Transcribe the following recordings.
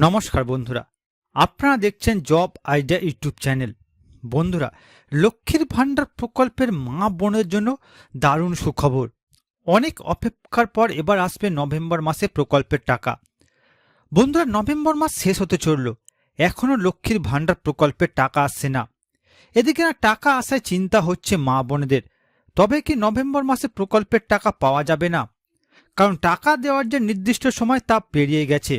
নমস্কার বন্ধুরা, আপনারা দেখছেন জব আইডিয়া ইউটিউব চ্যানেল। বন্ধুরা, লক্ষ্মীর ভাণ্ডার প্রকল্পের মা বোনের জন্য দারুণ সুখবর। অনেক অপেক্ষার পর এবার আসবে নভেম্বর মাসে প্রকল্পের টাকা। বন্ধুরা, নভেম্বর মাস শেষ হতে চলল। এখনও লক্ষ্মীর ভাণ্ডার প্রকল্পের টাকা আসছে না। এদিকে না, টাকা আসায় চিন্তা হচ্ছে মা বোনেদের। তবে কি নভেম্বর মাসে প্রকল্পের টাকা পাওয়া যাবে না? কারণ টাকা দেওয়ার যে নির্দিষ্ট সময় তা পেরিয়ে গেছে।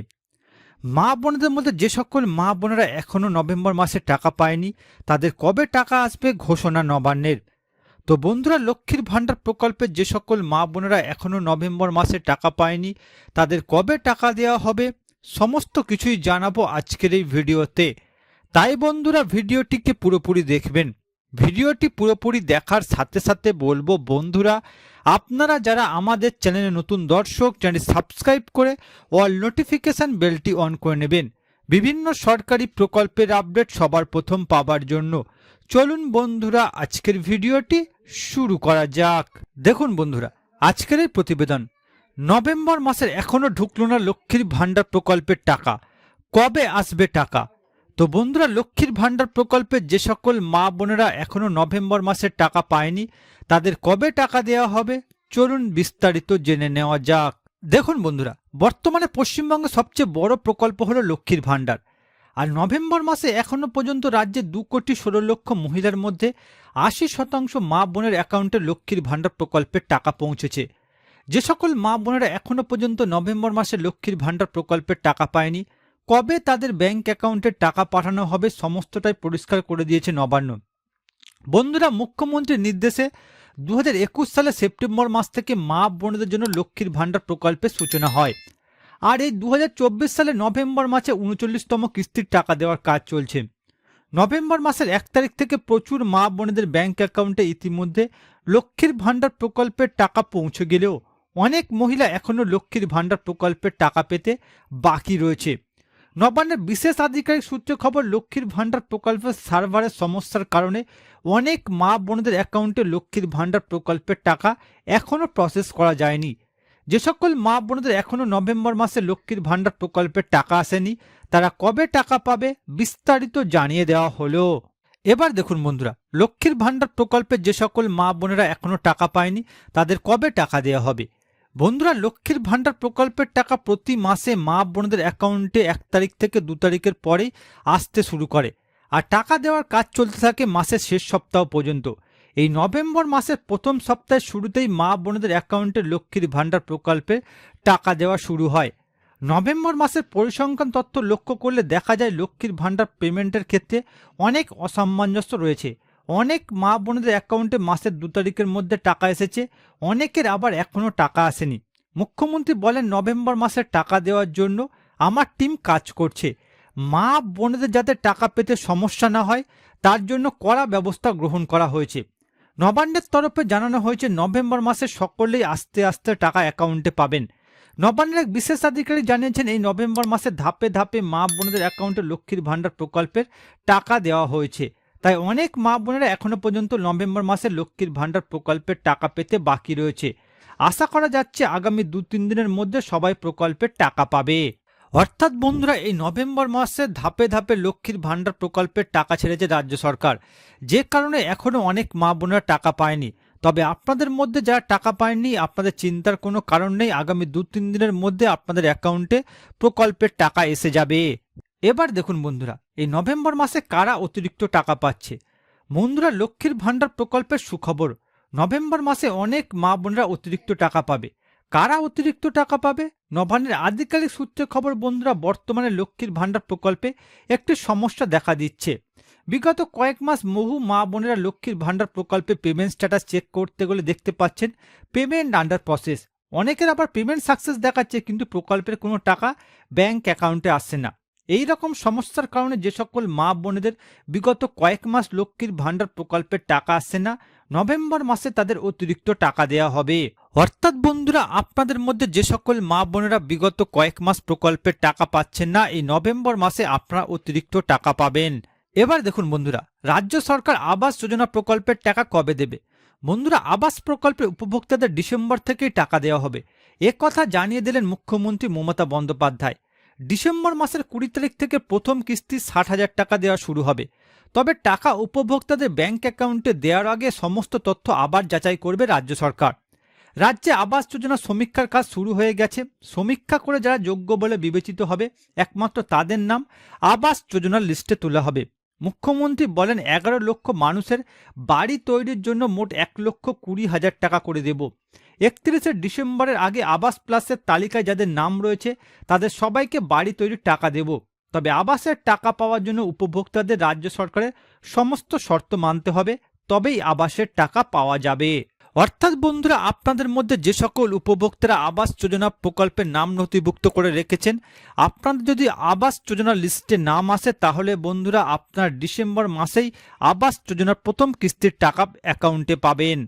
মা বোনদের মধ্যে যে সকল মা বোনেরা এখনও নভেম্বর মাসে টাকা পায়নি, তাদের কবে টাকা আসবে ঘোষণা নবান্নের। তো বন্ধুরা, লক্ষ্মীর ভাণ্ডার প্রকল্পে যে সকল মা বোনেরা এখনও নভেম্বর মাসে টাকা পায়নি, তাদের কবে টাকা দেওয়া হবে, সমস্ত কিছুই জানাব আজকের এই ভিডিওতে। তাই বন্ধুরা, ভিডিওটিকে পুরোপুরি দেখবেন। ভিডিওটি পুরোপুরি দেখার সাথে সাথে বলব, বন্ধুরা, আপনারা যারা আমাদের চ্যানেলে নতুন দর্শক চ্যানেল সাবস্ক্রাইব করে অল নোটিফিকেশন বেলটি অন করে নেবেন। বিভিন্ন সরকারি প্রকল্পের আপডেট সবার প্রথম পাবার জন্য। চলুন, বন্ধুরা, আজকের ভিডিওটি শুরু করা যাক। দেখুন, বন্ধুরা, আজকের এই প্রতিবেদন। নভেম্বর মাসের এখনও ঢুকলো না লক্ষ্মীর ভাণ্ডার প্রকল্পের টাকা। কবে আসবে টাকা? তো বন্ধুরা, লক্ষ্মীর ভাণ্ডার প্রকল্পে যে সকল মা বোনেরা এখনও নভেম্বর মাসের টাকা পায়নি, তাদের কবে টাকা দেওয়া হবে? চলুন বিস্তারিত জেনে নেওয়া যাক। দেখুন বন্ধুরা, বর্তমানে পশ্চিমবঙ্গে সবচেয়ে বড় প্রকল্প হলো লক্ষ্মীর ভাণ্ডার। আর নভেম্বর মাসে এখনও পর্যন্ত রাজ্যে দু কোটি ষোলো লক্ষ মহিলার মধ্যে আশি শতাংশ মা বোনের অ্যাকাউন্টে লক্ষ্মীর ভাণ্ডার প্রকল্পের টাকা পৌঁছেছে। যে সকল মা বোনেরা এখনও পর্যন্ত নভেম্বর মাসে লক্ষ্মীর ভাণ্ডার প্রকল্পের টাকা পায়নি কবে তাদের ব্যাংক অ্যাকাউন্টে টাকা পাঠানো হবে সমস্তটাই পরিষ্কার করে দিয়েছে নবান্ন। বন্ধুরা, মুখ্যমন্ত্রীর নির্দেশে দু হাজার একুশ সালে সেপ্টেম্বর মাস থেকে মা বোনদের জন্য লক্ষ্মীর ভাণ্ডার প্রকল্পের সূচনা হয়। আর এই দু হাজার চব্বিশ সালে নভেম্বর মাসে উনচল্লিশতম কিস্তির টাকা দেওয়ার কাজ চলছে। নভেম্বর মাসের এক তারিখ থেকে প্রচুর মা বোনেদের ব্যাংক অ্যাকাউন্টে ইতিমধ্যে লক্ষ্মীর ভাণ্ডার প্রকল্পের টাকা পৌঁছে গেলেও অনেক মহিলা এখনও লক্ষ্মীর ভাণ্ডার প্রকল্পের টাকা পেতে বাকি রয়েছে। নবান্নের বিশেষ আধিকারিক সূত্রে খবর, লক্ষ্মীর ভাণ্ডার প্রকল্পের সার্ভারের সমস্যার কারণে অনেক মা বোনদের অ্যাকাউন্টে লক্ষ্মীর ভাণ্ডার প্রকল্পের টাকা এখনও প্রসেস করা যায়নি। যে সকল মা বোনদের এখনও নভেম্বর মাসে লক্ষ্মীর ভাণ্ডার প্রকল্পের টাকা আসেনি, তারা কবে টাকা পাবে বিস্তারিত জানিয়ে দেওয়া হলো। এবার দেখুন বন্ধুরা, লক্ষ্মীর ভাণ্ডার প্রকল্পের যে সকল মা বোনেরা এখনও টাকা পায়নি, তাদের কবে টাকা দেওয়া হবে? বন্ধুরা, লক্ষ্মীর ভাণ্ডার প্রকল্পের টাকা প্রতি মাসে মা বোনদের অ্যাকাউন্টে এক তারিখ থেকে দু তারিখের পরেই আসতে শুরু করে। আর টাকা দেওয়ার কাজ চলতে থাকে মাসের শেষ সপ্তাহ পর্যন্ত। এই নভেম্বর মাসের প্রথম সপ্তাহের শুরুতেই মা বোনদের অ্যাকাউন্টে লক্ষ্মীর ভাণ্ডার প্রকল্পে টাকা দেওয়া শুরু হয়। নভেম্বর মাসের পরিসংখ্যান তথ্য লক্ষ্য করলে দেখা যায়, লক্ষ্মীর ভাণ্ডার পেমেন্টের ক্ষেত্রে অনেক অসামঞ্জস্য রয়েছে। অনেক মা বোনদের অ্যাকাউন্টে মাসের দু তারিখের মধ্যে টাকা এসেছে, অনেকের আবার এখনও টাকা আসেনি। মুখ্যমন্ত্রী বলেন, নভেম্বর মাসের টাকা দেওয়ার জন্য আমার টিম কাজ করছে। মা বোনেদের যাতে টাকা পেতে সমস্যা না হয়, তার জন্য কড়া ব্যবস্থা গ্রহণ করা হয়েছে। নবান্নের তরফে জানানো হয়েছে, নভেম্বর মাসে সকলেই আস্তে আস্তে টাকা অ্যাকাউন্টে পাবেন। নবান্নের এক বিশেষ আধিকারিক জানিয়েছেন, এই নভেম্বর মাসে ধাপে ধাপে মা বোনেদের অ্যাকাউন্টে লক্ষ্মীর ভাণ্ডার প্রকল্পের টাকা দেওয়া হয়েছে। তাই অনেক মা বোনেরা এখনও পর্যন্ত নভেম্বর মাসে লক্ষ্মীর ভাণ্ডার প্রকল্পের টাকা পেতে বাকি রয়েছে। আশা করা যাচ্ছে আগামী দু তিন দিনের মধ্যে সবাই প্রকল্পের টাকা পাবে। অর্থাৎ বন্ধুরা, এই নভেম্বর মাসে ধাপে ধাপে লক্ষ্মীর ভাণ্ডার প্রকল্পের টাকা ছেড়েছে রাজ্য সরকার। যে কারণে এখনও অনেক মা বোনেরা টাকা পায়নি। তবে আপনাদের মধ্যে যারা টাকা পায়নি, আপনাদের চিন্তার কোনো কারণ নেই। আগামী দু তিন দিনের মধ্যে আপনাদের অ্যাকাউন্টে প্রকল্পের টাকা এসে যাবে। এবার দেখুন বন্ধুরা, এই নভেম্বর মাসে কারা অতিরিক্ত টাকা পাচ্ছে? বন্ধুরা, লক্ষ্মীর ভাণ্ডার প্রকল্পের সুখবর। নভেম্বর মাসে অনেক মা বোনরা অতিরিক্ত টাকা পাবে। কারা অতিরিক্ত টাকা পাবে? নবান্নের আধিকারিক সূত্রে খবর, বন্ধুরা, বর্তমানে লক্ষ্মীর ভাণ্ডার প্রকল্পে একটি সমস্যা দেখা দিচ্ছে। বিগত কয়েক মাস বহু মা বোনেরা লক্ষ্মীর ভাণ্ডার প্রকল্পে পেমেন্ট স্ট্যাটাস চেক করতে গেলে দেখতে পাচ্ছেন পেমেন্ট আন্ডার প্রসেস অনেকের আবার পেমেন্ট সাকসেস দেখাচ্ছে, কিন্তু প্রকল্পের কোনো টাকা ব্যাংক অ্যাকাউন্টে আসছে না। এই রকম সমস্যার কারণে যে সকল মা বোনেদের বিগত কয়েক মাস লক্ষ্মীর ভাণ্ডার প্রকল্পের টাকা আসছে না, নভেম্বর মাসে তাদের অতিরিক্ত টাকা দেওয়া হবে। অর্থাৎ বন্ধুরা, আপনাদের মধ্যে যে সকল মা বোনেরা বিগত কয়েক মাস প্রকল্পের টাকা পাচ্ছেন না, এই নভেম্বর মাসে আপনারা অতিরিক্ত টাকা পাবেন। এবার দেখুন বন্ধুরা, রাজ্য সরকার আবাস যোজনা প্রকল্পের টাকা কবে দেবে? বন্ধুরা, আবাস প্রকল্পের উপভোক্তাদের ডিসেম্বর থেকেই টাকা দেওয়া হবে। এ কথা জানিয়ে দিলেন মুখ্যমন্ত্রী মমতা বন্দ্যোপাধ্যায়। ডিসেম্বর মাসের কুড়ি তারিখ থেকে প্রথম কিস্তি ষাট হাজার টাকা দেওয়া শুরু হবে। তবে টাকা উপভোক্তাদের ব্যাংক অ্যাকাউন্টে দেওয়ার আগে সমস্ত তথ্য আবার যাচাই করবে রাজ্য সরকার। রাজ্যে আবাস যোজনা সমীক্ষার কাজ শুরু হয়ে গেছে। সমীক্ষা করে যারা যোগ্য বলে বিবেচিত হবে, একমাত্র তাদের নাম আবাস যোজনার লিস্টে তোলা হবে। মুখ্যমন্ত্রী বলেন, এগারো লক্ষ মানুষের বাড়ি তৈরির জন্য মোট এক লক্ষ কুড়ি হাজার টাকা করে দেব। একত্রিশে ডিসেম্বরের আগে আবাস প্লাসের তালিকায় যাদের নাম রয়েছে, তাদের সবাইকে বাড়ি তৈরির টাকা দেব। তবে আবাসের টাকা পাওয়ার জন্য উপভোক্তাদের রাজ্য সরকারের সমস্ত শর্ত মানতে হবে, তবেই আবাসের টাকা পাওয়া যাবে। অর্থাৎ বন্ধুরা, আপনাদের মধ্যে যে সকল উপভোক্তারা আবাস যোজনা প্রকল্পের নাম নথিভুক্ত করে রেখেছেন, আপনাদের যদি আবাস যোজনা লিস্টে নাম আসে, তাহলে বন্ধুরা, আপনার ডিসেম্বর মাসেই আবাস যোজনার প্রথম কিস্তির টাকা অ্যাকাউন্টে পাবেন।